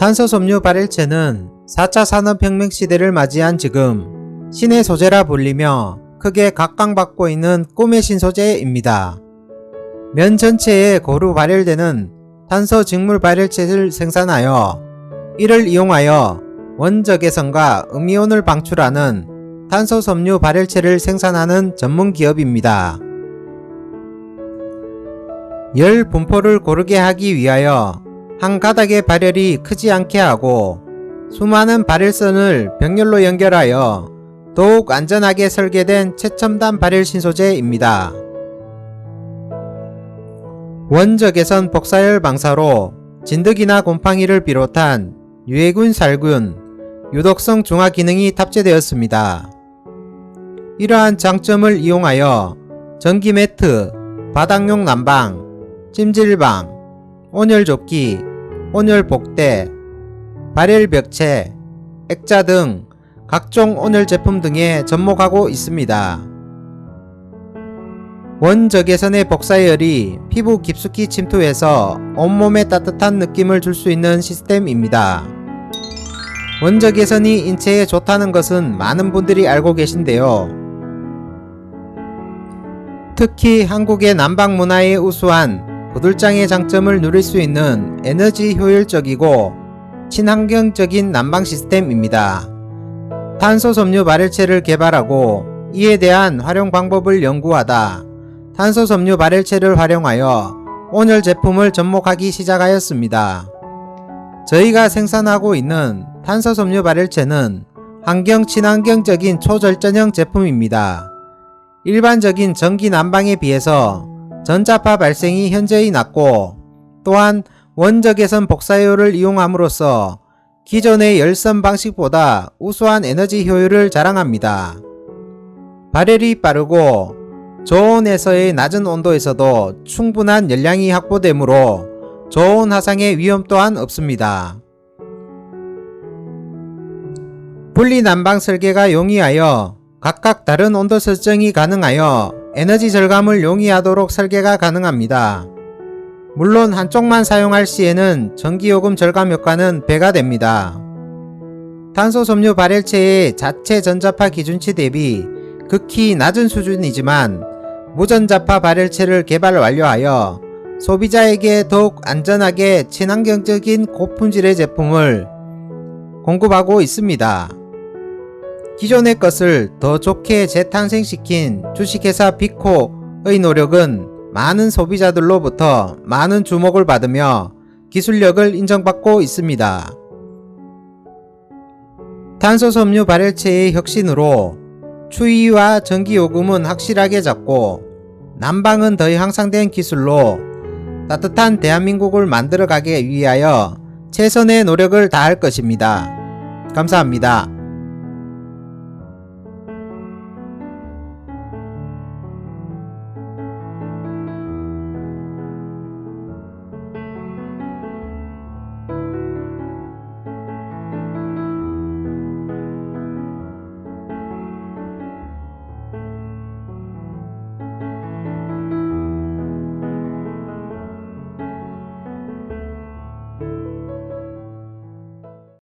탄소 섬유 발열체는 4차 산업혁명 시대를 맞이한 지금 신의 소재라 불리며 크게 각광받고 있는 꿈의 신소재입니다. 면 전체에 고루 발열되는 탄소 직물 발열체를 생산하여 이를 이용하여 원적외선과 음이온을 방출하는 탄소 섬유 발열체를 생산하는 전문 기업입니다. 열 분포를 고르게 하기 위하여 한 가닥의 발열이 크지 않게 하고 수많은 발열선을 병렬로 연결하여 더욱 안전하게 설계된 최첨단 발열 신소재입니다. 원적외선 복사열 방사로 진드기나 곰팡이를 비롯한 유해균, 살균, 유독성 중화 기능이 탑재되었습니다. 이러한 장점을 이용하여 전기 매트, 바닥용 난방, 찜질방, 온열 조끼, 온열복대, 발열벽체, 액자 등 각종 온열 제품 등에 접목하고 있습니다. 원적외선의 복사열이 피부 깊숙이 침투해서 온몸에 따뜻한 느낌을 줄 수 있는 시스템입니다. 원적외선이 인체에 좋다는 것은 많은 분들이 알고 계신데요. 특히 한국의 난방 문화에 우수한 부들장의 장점을 누릴 수 있는 에너지 효율적이고 친환경적인 난방 시스템입니다. 탄소 섬유 발열체를 개발하고 이에 대한 활용 방법을 연구하다 탄소 섬유 발열체를 활용하여 온열 제품을 접목하기 시작하였습니다. 저희가 생산하고 있는 탄소 섬유 발열체는 환경 친환경적인 초절전형 제품입니다. 일반적인 전기 난방에 비해서 전자파 발생이 현저히 낮고 또한 원적외선 복사효를 이용함으로써 기존의 열선 방식보다 우수한 에너지 효율을 자랑합니다. 발열이 빠르고 저온에서의 낮은 온도에서도 충분한 열량이 확보되므로 저온 화상의 위험 또한 없습니다. 분리 난방 설계가 용이하여 각각 다른 온도 설정이 가능하여 에너지 절감을 용이하도록 설계가 가능합니다. 물론 한쪽만 사용할 시에는 전기요금 절감 효과는 배가 됩니다. 탄소 섬유 발열체의 자체 전자파 기준치 대비 극히 낮은 수준이지만 무전자파 발열체를 개발 완료하여 소비자에게 더욱 안전하게 친환경적인 고품질의 제품을 공급하고 있습니다. 기존의 것을 더 좋게 재탄생시킨 주식회사 비코의 노력은 많은 소비자들로부터 많은 주목을 받으며 기술력을 인정받고 있습니다. 탄소 섬유 발열체의 혁신으로 추위와 전기요금은 확실하게 잡고 난방은 더 향상된 기술로 따뜻한 대한민국을 만들어가기 위하여 최선의 노력을 다할 것입니다. 감사합니다.